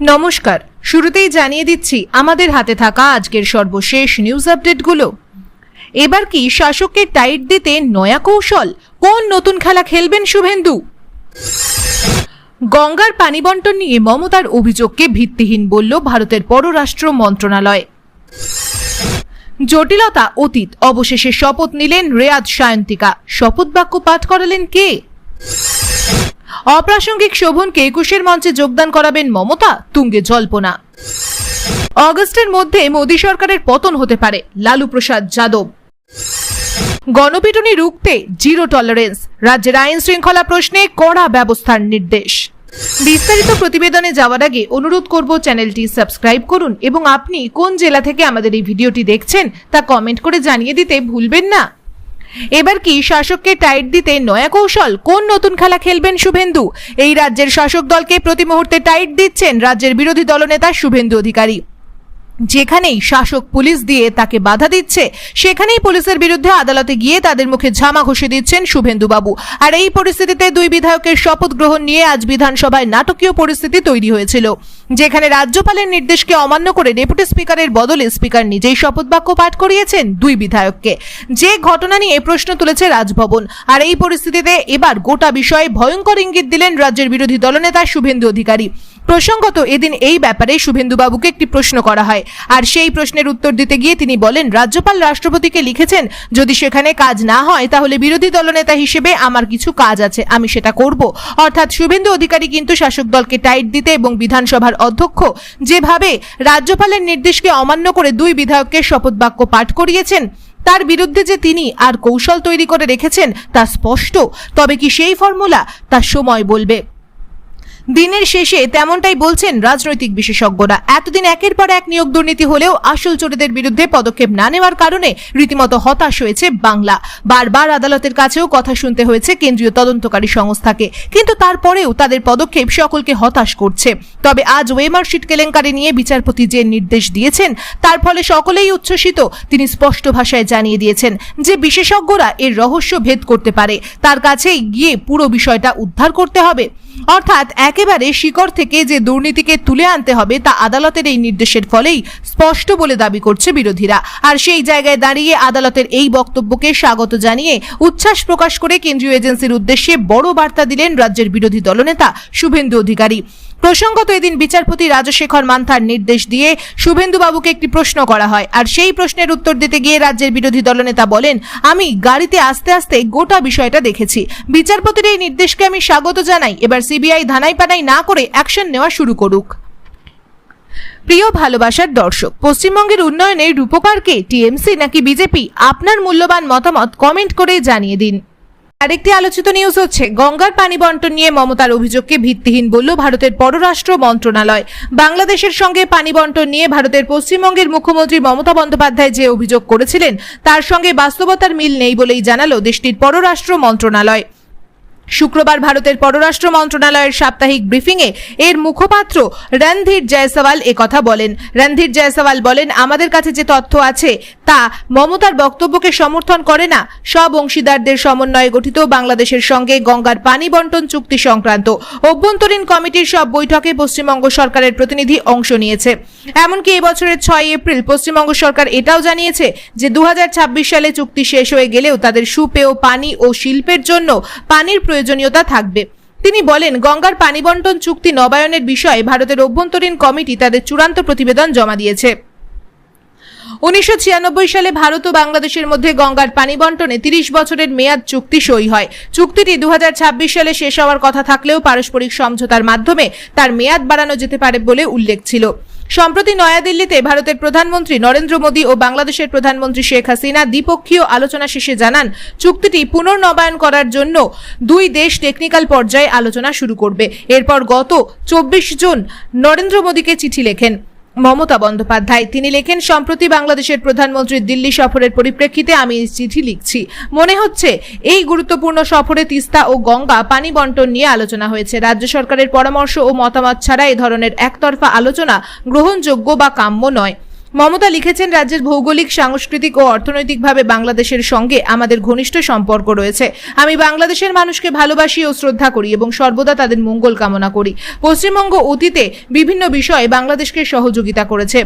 নমস্কার, শুরুতেই জানিয়ে দিচ্ছি আমাদের হাতে থাকা আজকের সর্বশেষ নিউজ আপডেটগুলো এবার কি শাসককে টাইট দিতে নয়া কৌশল? কোন নতুন খেলা খেলবেন শুভেন্দু? গঙ্গার পানি বন্টন নিয়ে মমতার অভিযোগকে ভিত্তিহীন বলল ভারতের পররাষ্ট্র মন্ত্রণালয়। জটিলতা অতীত, অবশেষে শপথ নিলেন রেয়াদ সায়ন্তিকা। শপথ বাক্য পাঠ করালেন কে? অপ্রাসঙ্গিক শোভনকে একুশের মঞ্চে যোগদান করাবেন মমতা, তুঙ্গে জল্পনা। অগস্টের মধ্যে মোদী সরকারের পতন হতে পারে, লালু প্রসাদ যাদব। গণপিটুনি রুখতে জিরো টলারেন্স, রাজ্যের আইন শৃঙ্খলা প্রশ্নে কড়া ব্যবস্থার নির্দেশ। বিস্তারিত প্রতিবেদনে যাওয়ার আগে অনুরোধ করব চ্যানেলটি সাবস্ক্রাইব করুন এবং আপনি কোন জেলা থেকে আমাদের এই ভিডিওটি দেখছেন তা কমেন্ট করে জানিয়ে দিতে ভুলবেন না। এবার কি শাসককে টাইট দিতে নয়া কৌশল? কোন নতুন খেলা খেলবেন শুভেন্দু? এই রাজ্যের শাসক দলকে প্রতি মুহূর্তে টাইট দিচ্ছেন রাজ্যের বিরোধী দলনেতা শুভেন্দু অধিকারী। যেখানেই শাসক পুলিশ দিয়ে তাকে বাধা দিচ্ছে, সেখানেই পুলিশের বিরুদ্ধে আদালতে গিয়ে তাদের মুখে ঝামা ঘষে দিচ্ছেন শুভেন্দু বাবু আর এই পরিস্থিতিতে দুই বিধায়কের শপথ গ্রহণ নিয়ে আজ বিধানসভায় নাটকীয় পরিস্থিতি তৈরি হয়েছিল। যেখানে রাজ্যপালের নির্দেশকে অমান্য করে ডেপুটি স্পিকারের বদলে স্পিকার নিজেই শপথ বাক্য পাঠ করিয়েছেন দুই বিধায়ককে। যে ঘটনা নিয়ে প্রশ্ন তুলেছে রাজভবন। আর এই পরিস্থিতিতে এবার গোটা বিষয়ে ভয়ঙ্কর ইঙ্গিত দিলেন রাজ্যের বিরোধী দলনেতা শুভেন্দু অধিকারী। প্রসঙ্গত, এদিন এই ব্যাপারে শুভেন্দুবাবুকে একটি প্রশ্ন করা হয়। আর সেই প্রশ্নের উত্তর দিতে গিয়ে তিনি বলেন, রাজ্যপাল রাষ্ট্রপতিকে লিখেছেন, যদি সেখানে কাজ না হয়, তাহলে বিরোধী দলনেতা হিসেবে আমার কিছু কাজ আছে, আমি সেটা করব। অর্থাৎ শুভেন্দু অধিকারী কিন্তু শাসক দলকে টাইট দিতে এবং বিধানসভার অধ্যক্ষ যেভাবে রাজ্যপালের নির্দেশকে অমান্য করে দুই বিধায়ককে শপথ বাক্য পাঠ করিয়েছেন, তার বিরুদ্ধে যে তিনি আর কৌশল তৈরি করে রেখেছেন, তা স্পষ্ট। তবে কি সেই ফর্মুলা, তা সময় বলবে। দিনের শেষে তেমনটাই বলছেন রাজনৈতিক বিশেষজ্ঞরা। এতদিন একের পর এক নিয়োগ দুর্নীতি হলেও আসল চোরেদের বিরুদ্ধে পদক্ষেপ না নেওয়ার কারণে রীতিমতো হতাশ হয়েছে বাংলা। বারবার আদালতের কাছেও কথা শুনতে হয়েছে কেন্দ্রীয় তদন্তকারী সংস্থাকে। কিন্তু তারপরেও তাদের পদক্ষেপ সকলকে হতাশ করছে। তবে আজ ওয়েমার্কশিট কেলেঙ্কারি নিয়ে বিচারপতি যে নির্দেশ দিয়েছেন, তার ফলে সকলেই উচ্ছ্বসিত, তিনি স্পষ্ট ভাষায় জানিয়ে দিয়েছেন যে বিশেষজ্ঞরা এর রহস্য ভেদ করতে পারে। তার কাছে গিয়ে পুরো বিষয়টা উদ্ধার করতে হবে। অর্থাৎ একেবারে শিকড় থেকে যে দুর্নীতিকে তুলে আনতে হবে তা আদালতের এই নির্দেশের ফলেই স্পষ্ট বলে দাবি করছে বিরোধীরা। আর সেই জায়গায় দাঁড়িয়ে আদালতের এই বক্তব্যকে স্বাগত জানিয়ে উচ্ছ্বাস প্রকাশ করে কেন্দ্রীয় এজেন্সির উদ্দেশ্যে বড় বার্তা দিলেন রাজ্যের বিরোধী দলনেতা শুভেন্দু অধিকারী। প্রসঙ্গত এদিন বিচারপতি রাজশেখর মান্থার নির্দেশ দিয়ে শুভেন্দু বাবুকে একটি প্রশ্ন করা হয়। আর সেই প্রশ্নের উত্তর দিতে গিয়ে রাজ্যের বিরোধী দলনেতা বলেন, আমি গাড়িতে আস্তে আস্তে গোটা বিষয়টা দেখেছি। বিচারপতির এই নির্দেশকে আমি স্বাগত জানাই। এবার সিবিআই ধানাই পানাই না করে অ্যাকশন নেওয়া শুরু করুক। প্রিয় ভালোবাসার দর্শক, পশ্চিমবঙ্গের উন্নয়নে রূপকারকে টিএমসি নাকি বিজেপি? আপনার মূল্যবান মতামত কমেন্ট করে জানিয়ে দিন। আরেকটি আলোচিত নিউজ হচ্ছে, গঙ্গার পানি বন্টন নিয়ে মমতার অভিযোগকে ভিত্তিহীন বলল ভারতের পররাষ্ট্র মন্ত্রণালয়। বাংলাদেশের সঙ্গে পানি বন্টন নিয়ে ভারতের পশ্চিমবঙ্গের মুখ্যমন্ত্রী মমতা বন্দ্যোপাধ্যায় যে অভিযোগ করেছিলেন, তার সঙ্গে বাস্তবতার মিল নেই বলেই জানালো দেশটির পররাষ্ট্র মন্ত্রণালয়। শুক্রবার ভারতের পররাষ্ট্র মন্ত্রণালয়ের সাপ্তাহিক ব্রিফিংয়ে এর মুখপাত্র রণধীর জয়সওয়াল কথা বলেন। রণধীর জয়সওয়াল বলেন, আমাদের কাছে যে তথ্য আছে তা মমতার বক্তব্যকে সমর্থন করে না। সব অংশীদারদের সমন্বয়ে গঠিত বাংলাদেশের সঙ্গে গঙ্গার পানি বন্টন চুক্তি সংক্রান্ত। অভ্যন্তরীণ কমিটির সব বৈঠকে পশ্চিমবঙ্গ সরকারের প্রতিনিধি অংশ নিয়েছে। এমনকি এবছরের ছয় এপ্রিল পশ্চিমবঙ্গ সরকার এটাও জানিয়েছে যে দু হাজার ছাব্বিশ সালে চুক্তি শেষ হয়ে গেলেও তাদের সুপেয় পানি ও শিল্পের জন্য পানির প্রয়োজনীয়তা থাকবে। তিনি বলেন, গঙ্গার পানি বন্টন চুক্তি নবায়নের বিষয়ে ভারতের অভ্যন্তরীণ কমিটি তাদের চূড়ান্ত প্রতিবেদন জমা দিয়েছে। উনিশশো ছিয়ানব্বই সালে ভারত ও বাংলাদেশের মধ্যে গঙ্গার পানি বন্টনে তিরিশ বছরের মেয়াদ চুক্তি সই হয়। চুক্তিটি দু হাজার ছাব্বিশ সালে শেষ হওয়ার কথা থাকলেও পারস্পরিক সমঝোতার মাধ্যমে তার মেয়াদ বাড়ানো যেতে পারে বলে উল্লেখ ছিল। সম্প্রতি নয়াদিল্লিতে ভারতের প্রধানমন্ত্রী নরেন্দ্র মোদী ও বাংলাদেশের প্রধানমন্ত্রী শেখ হাসিনা দ্বিপক্ষীয় আলোচনা শেষে জানান, চুক্তিটি পুনর্নবায়ন করার জন্য দুই দেশ টেকনিক্যাল পর্যায়ে আলোচনা শুরু করবে। এরপর গত চব্বিশ জুন নরেন্দ্র মোদীকে চিঠি লেখেন। মমতা বন্দ্যোপাধ্যায়। তিনি লেখেন, সম্প্রতি বাংলাদেশের প্রধানমন্ত্রীর দিল্লি সফরের পরিপ্রেক্ষিতে আমি এই চিঠি লিখছি। মনে হচ্ছে, এই গুরুত্বপূর্ণ সফরে তিস্তা ও গঙ্গা পানি বন্টন নিয়ে আলোচনা হয়েছে। রাজ্য সরকারের পরামর্শ ও মতামত ছাড়া এ ধরনের একতরফা আলোচনা গ্রহণযোগ্য বা কাম্য নয়। মমতা লিখেছেন, রাজ্যের ভৌগোলিক, সাংস্কৃতিক ও অর্থনৈতিকভাবে বাংলাদেশের সঙ্গে আমাদের ঘনিষ্ঠ সম্পর্ক রয়েছে। আমি বাংলাদেশের মানুষকে ভালোবাসি ও শ্রদ্ধা করি এবং সর্বদা তাদের মঙ্গল কামনা করি। পশ্চিমবঙ্গ অতীতে বিভিন্ন বিষয়ে বাংলাদেশকে সহযোগিতা করেছে।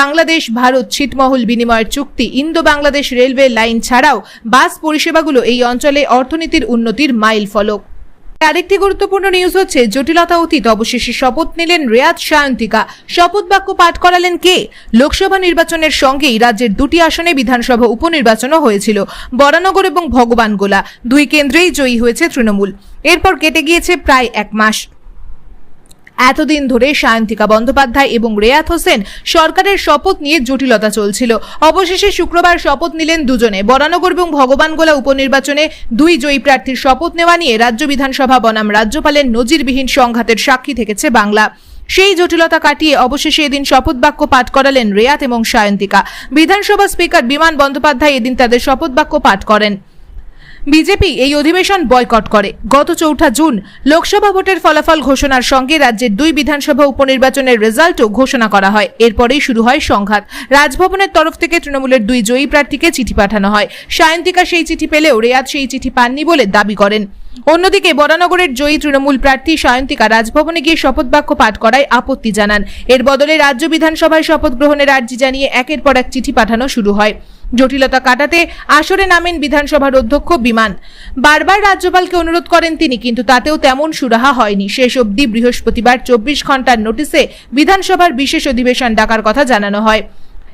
বাংলাদেশ, ভারত ছিটমহল বিনিময়ের চুক্তি ইন্দো বাংলাদেশ রেলওয়ে লাইন ছাড়াও বাস পরিষেবাগুলো এই অঞ্চলে অর্থনীতির উন্নতির মাইল ফলক আরেকটি গুরুত্বপূর্ণ নিউজ হচ্ছে, জটিলতা অতীত। অবশেষে শপথ নিলেন রেয়াদ সায়ন্তিকা শপথ বাক্য পাঠ করালেন কে? লোকসভা নির্বাচনের সঙ্গেই রাজ্যের দুটি আসনে বিধানসভা উপনির্বাচনও হয়েছিল, বরানগর এবং ভগবানগোলা। দুই কেন্দ্রেই জয়ী হয়েছে তৃণমূল। এরপর কেটে গিয়েছে প্রায় এক মাস। এতদিন ধরে সায়ন্তিকা বন্দ্যোপাধ্যায় এবং রেয়াত হোসেন সরকারের শপথ নিয়ে জটিলতা চলছিল। অবশেষে শুক্রবার শপথ নিলেন দুজনে। বরানগর এবং ভগবানগোলা উপনির্বাচনে দুই জয়ী প্রার্থীর শপথ নেওয়া নিয়ে রাজ্য বিধানসভা বনাম রাজ্যপালের নজিরবিহীন সংঘাতের সাক্ষী থেকেছে বাংলা। সেই জটিলতা কাটিয়ে অবশেষে এদিন শপথ বাক্য পাঠ করালেন রেয়াত এবং সায়ন্তিকা। বিধানসভা স্পিকার বিমান বন্দ্যোপাধ্যায় এদিন তাদের শপথ বাক্য পাঠ করেন। বিজেপি এই অধিবেশন বয়কট করে। গত চৌঠা জুন লোকসভা ভোটের ফলাফল ঘোষণার সঙ্গে রাজ্যের দুই বিধানসভা উপনির্বাচনের রেজাল্টও ঘোষণা করা হয়। এরপরেই শুরু হয় সংঘাত। রাজভবনের তরফ থেকে তৃণমূলের দুই জয়ী প্রার্থীকে চিঠি পাঠানো হয়। সায়ন্তিকা সেই চিঠি পেলেও রেয়াত সেই চিঠি পাননি বলে দাবি করেন। অন্যদিকে বরানগরের জয়ী তৃণমূল প্রার্থী সায়ন্তিকা রাজভবনে গিয়ে শপথ বাক্য পাঠ করায় আপত্তি জানান। এর বদলে রাজ্য বিধানসভায় শপথ গ্রহণের আর্জি জানিয়ে একের পর এক চিঠি পাঠানো শুরু হয়। জটিলতা কাটাতে আসরে নামেন বিধানসভার অধ্যক্ষ বিমান। বারবার রাজ্যপালকে অনুরোধ করেন তিনি, কিন্তু তাতেও তেমন সুরাহা হয়নি। শেষ অবধি বৃহস্পতিবার চব্বিশ ঘণ্টার নোটিশে বিধানসভার বিশেষ অধিবেশন ডাকার কথা জানানো হয়।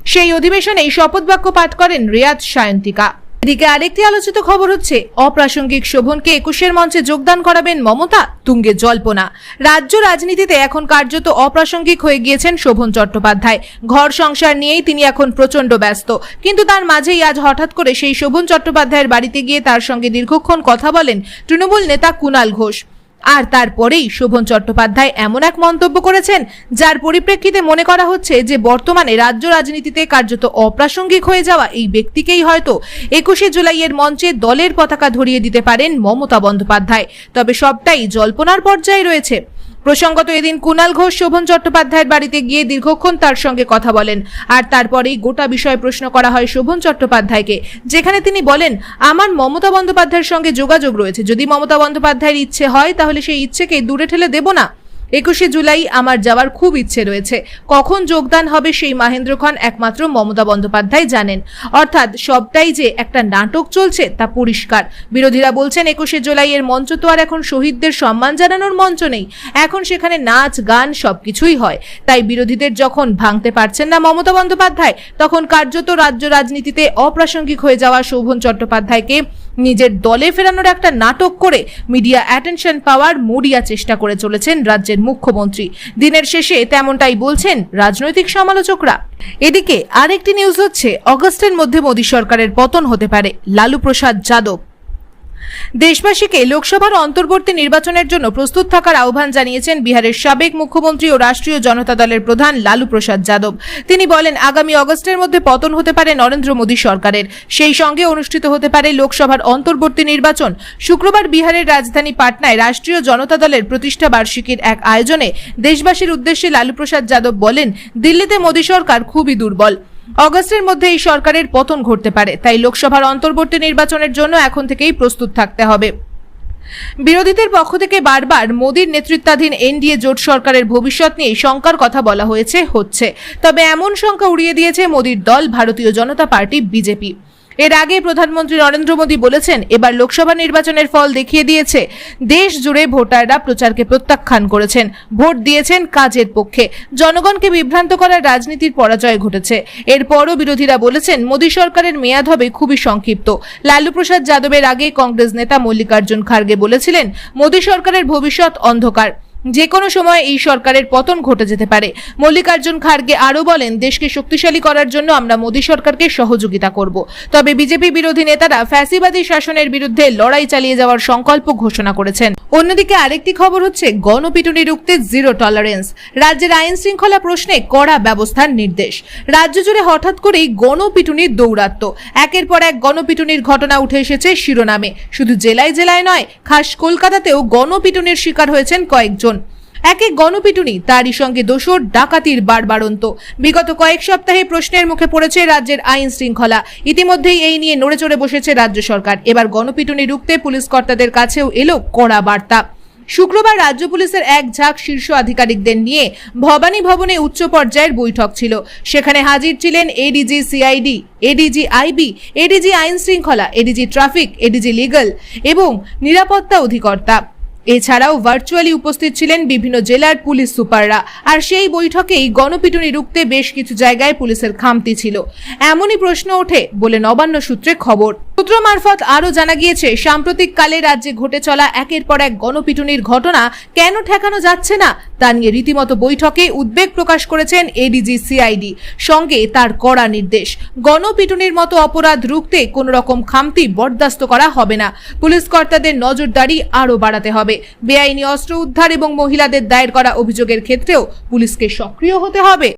সেই অধিবেশনেই শপথ বাক্য পাঠ করেন রিয়াদ সায়ন্তিকা। এদিকে আরেকটি আলোচিত খবর হচ্ছে, অপ্রাসঙ্গিক শোভনকে একুশের মঞ্চে যোগদান করাবেন মমতা, তুঙ্গে জল্পনা। রাজ্য রাজনীতিতে এখন কার্যত অপ্রাসঙ্গিক হয়ে গিয়েছেন শোভন চট্টোপাধ্যায়। ঘর সংসার নিয়েই তিনি এখন প্রচণ্ড ব্যস্ত। কিন্তু তার মাঝেই আজ হঠাৎ করে সেই শোভন চট্টোপাধ্যায়ের বাড়িতে গিয়ে তার সঙ্গে দীর্ঘক্ষণ কথা বলেন তৃণমূল নেতা কুণাল ঘোষ। আর তারপরেই শোভন চট্টোপাধ্যায় এমন এক মন্তব্য করেছেন, যার পরিপ্রেক্ষিতে মনে করা হচ্ছে যে বর্তমানে রাজ্য রাজনীতিতে কার্যত অপ্রাসঙ্গিক হয়ে যাওয়া এই ব্যক্তিকেই হয়তো একুশে জুলাইয়ের মঞ্চে দলের পতাকা ধরিয়ে দিতে পারেন মমতা বন্দ্যোপাধ্যায়। তবে সবটাই জল্পনার পর্যায়ে রয়েছে। প্রসঙ্গত এদিন কুণাল ঘোষ, শোভন চট্টোপাধ্যায়ের বাড়িতে গিয়ে দীর্ঘক্ষণ তার সঙ্গে কথা বলেন। আর তারপরেই গোটা বিষয়ে প্রশ্ন করা হয় শোভন চট্টোপাধ্যায়কে, যেখানে তিনি বলেন, আমার মমতা বন্দ্যোপাধ্যায়ের সঙ্গে যোগাযোগ রয়েছে। যদি মমতা বন্দ্যোপাধ্যায়ের ইচ্ছে হয়, তাহলে সেই ইচ্ছেকে দূরে ঠেলে দেব না। একুশে জুলাই আমার যাওয়ার খুব ইচ্ছে রয়েছে। কখন যোগদান হবে সেই মাহেন্দ্র খান একমাত্র মমতা বন্দ্যোপাধ্যায় জানেন। অর্থাৎ সবটাই যে একটা নাটক চলছে তা পরিষ্কার। বিরোধীরা বলছেন, একুশে জুলাইয়ের মঞ্চ তো আর এখন শহীদদের সম্মান জানানোর মঞ্চ নেই। এখন সেখানে নাচ, গান সবকিছুই হয়। তাই বিরোধীদের যখন ভাঙতে পারছেন না মমতা বন্দ্যোপাধ্যায়, তখন কার্যত রাজ্য রাজনীতিতে অপ্রাসঙ্গিক হয়ে যাওয়া শোভন চট্টোপাধ্যায়কে নিজের দলে ফেরানোর একটা নাটক করে মিডিয়া অ্যাটেনশন পাওয়ার মরিয়া চেষ্টা করে চলেছেন রাজ্যের মুখ্যমন্ত্রী। দিনের শেষে তেমনটাই বলছেন রাজনৈতিক সমালোচকরা। এদিকে আরেকটি নিউজ হচ্ছে, অগস্টের মধ্যে মোদী সরকারের পতন হতে পারে। লালু প্রসাদ যাদব। দেশবাসীকে লোকসভার অন্তর্বর্তী নির্বাচনের জন্য প্রস্তুত থাকার আহ্বান জানিয়েছেন বিহারের সাবেক মুখ্যমন্ত্রী ও রাষ্ট্রীয় জনতা দলের প্রধান লালু প্রসাদ যাদব। তিনি বলেন, আগামী অগস্টের মধ্যে পতন হতে পারে নরেন্দ্র মোদী সরকারের। সেই সঙ্গে অনুষ্ঠিত হতে পারে লোকসভার অন্তর্বর্তী নির্বাচন। শুক্রবার বিহারের রাজধানী পাটনায় রাষ্ট্রীয় জনতা দলের প্রতিষ্ঠা বার্ষিকীর এক আয়োজনে দেশবাসীর উদ্দেশ্যে লালু প্রসাদ যাদব বলেন, দিল্লিতে মোদী সরকার খুবই দুর্বল। অগস্টের মধ্যে এই সরকারের পতন ঘটতে পারে, তাই লোকসভার অন্তর্বর্তী নির্বাচনের জন্য এখন থেকেই প্রস্তুত থাকতে হবে। বিরোধীদের পক্ষ থেকে বারবার মোদীর নেতৃত্বাধীন এনডিএ জোট সরকারের ভবিষ্যৎ নিয়ে শঙ্কার কথা বলা হয়েছে, হচ্ছে। তবে এমন শঙ্কা উড়িয়ে দিয়েছে মোদীর দল, ভারতীয় জনতা পার্টি, বিজেপি। এর আগে প্রধানমন্ত্রী নরেন্দ্র মোদী বলেছেন, এবার লোকসভা নির্বাচনের ফল দেখিয়ে দিয়েছে। দেশ জুড়ে ভোটাররা প্রচারকে প্রত্যাখ্যান করেছেন। ভোট দিয়েছেন কাজের পক্ষে। জনগণকে বিভ্রান্ত করার রাজনীতির পরাজয় ঘটেছে। এরপরও বিরোধীরা বলেছেন, মোদী সরকারের মেয়াদ হবে খুবই সংক্ষিপ্ত। লালু প্রসাদ যাদবের আগে কংগ্রেস নেতা মল্লিকার্জুন খার্গে বলেছিলেন, মোদী সরকারের ভবিষ্যৎ অন্ধকার। যে কোনো সময় এই সরকারের পতন ঘটে যেতে পারে। মল্লিকার্জুন খার্গে আরও বলেন, দেশকে শক্তিশালী করার জন্য আমরা মোদী সরকারকে সহযোগিতা করব। তবে বিজেপি বিরোধী নেতারা ফ্যাসিবাদী শাসনের বিরুদ্ধে লড়াই চালিয়ে যাওয়ার সংকল্প ঘোষণা করেছেন। অন্যদিকে আরেকটি খবর হচ্ছে, গণপিটুনি রুখতে জিরো টলারেন্স। রাজ্যের আইন শৃঙ্খলা প্রশ্নে কড়া ব্যবস্থার নির্দেশ। রাজ্য জুড়ে হঠাৎ করেই গণপিটুনির দৌরাত্ম। একের পর এক গণপিটুনির ঘটনা উঠে এসেছে শিরোনামে। শুধু জেলায় জেলায় নয়, খাস কলকাতাতেও গণপিটুনির শিকার হয়েছেন কয়েকজন। এক গণপিটুনি, তারই সঙ্গে দোষর, ডাকাতির বাড়বাড়ন্ত বিগত কয়েক সপ্তাহে প্রশ্নের মুখে পড়েছে রাজ্যের আইন শৃঙ্খলা। ইতিমধ্যেই এই নিয়ে নড়ে চড়ে বসেছে রাজ্য সরকার। এবার গণপিটুনি রুখতে পুলিশ কর্তাদের কাছেও এলো কড়া বার্তা। শুক্রবার রাজ্য পুলিশের এক ঝাঁক শীর্ষ আধিকারিকদের নিয়ে ভবানী ভবনে উচ্চ পর্যায়ের বৈঠক ছিল। সেখানে হাজির ছিলেন ADG CID ADG IB ADG আইন শৃঙ্খলা এডিজি ট্রাফিক এডিজি লিগাল এবং নিরাপত্তা অধিকর্তা। এছাড়াও ভার্চুয়ালি উপস্থিত ছিলেন বিভিন্ন জেলার পুলিশ সুপাররা। আর সেই বৈঠকেই গণপিটুনি রুখতে বেশ কিছু জায়গায় পুলিশের খামতি ছিল। এমনই প্রশ্ন ওঠে বলে নবান্ন সূত্রে খবর। সূত্র মারফত আরও জানা গিয়েছে, সাম্প্রতিক কালে রাজ্যে ঘটে চলা একের পর এক গণপিটুনির ঘটনা কেন ঠেকানো যাচ্ছে না, তা নিয়ে রীতিমতো বৈঠকে উদ্বেগ প্রকাশ করেছেন এডিজি সিআইডি সঙ্গে তার কড়া নির্দেশ। গণপিটুনির মতো অপরাধ রুখতে কোনো রকম খামতি বরদাস্ত করা হবে না। পুলিশ কর্তাদের নজরদারি আরও বাড়াতে হবে। বেআইনি অস্ত্র উদ্ধার এবং মহিলাদের দায়ের করা অভিযোগের ক্ষেত্রেও পুলিশকে সক্রিয় হতে হবে।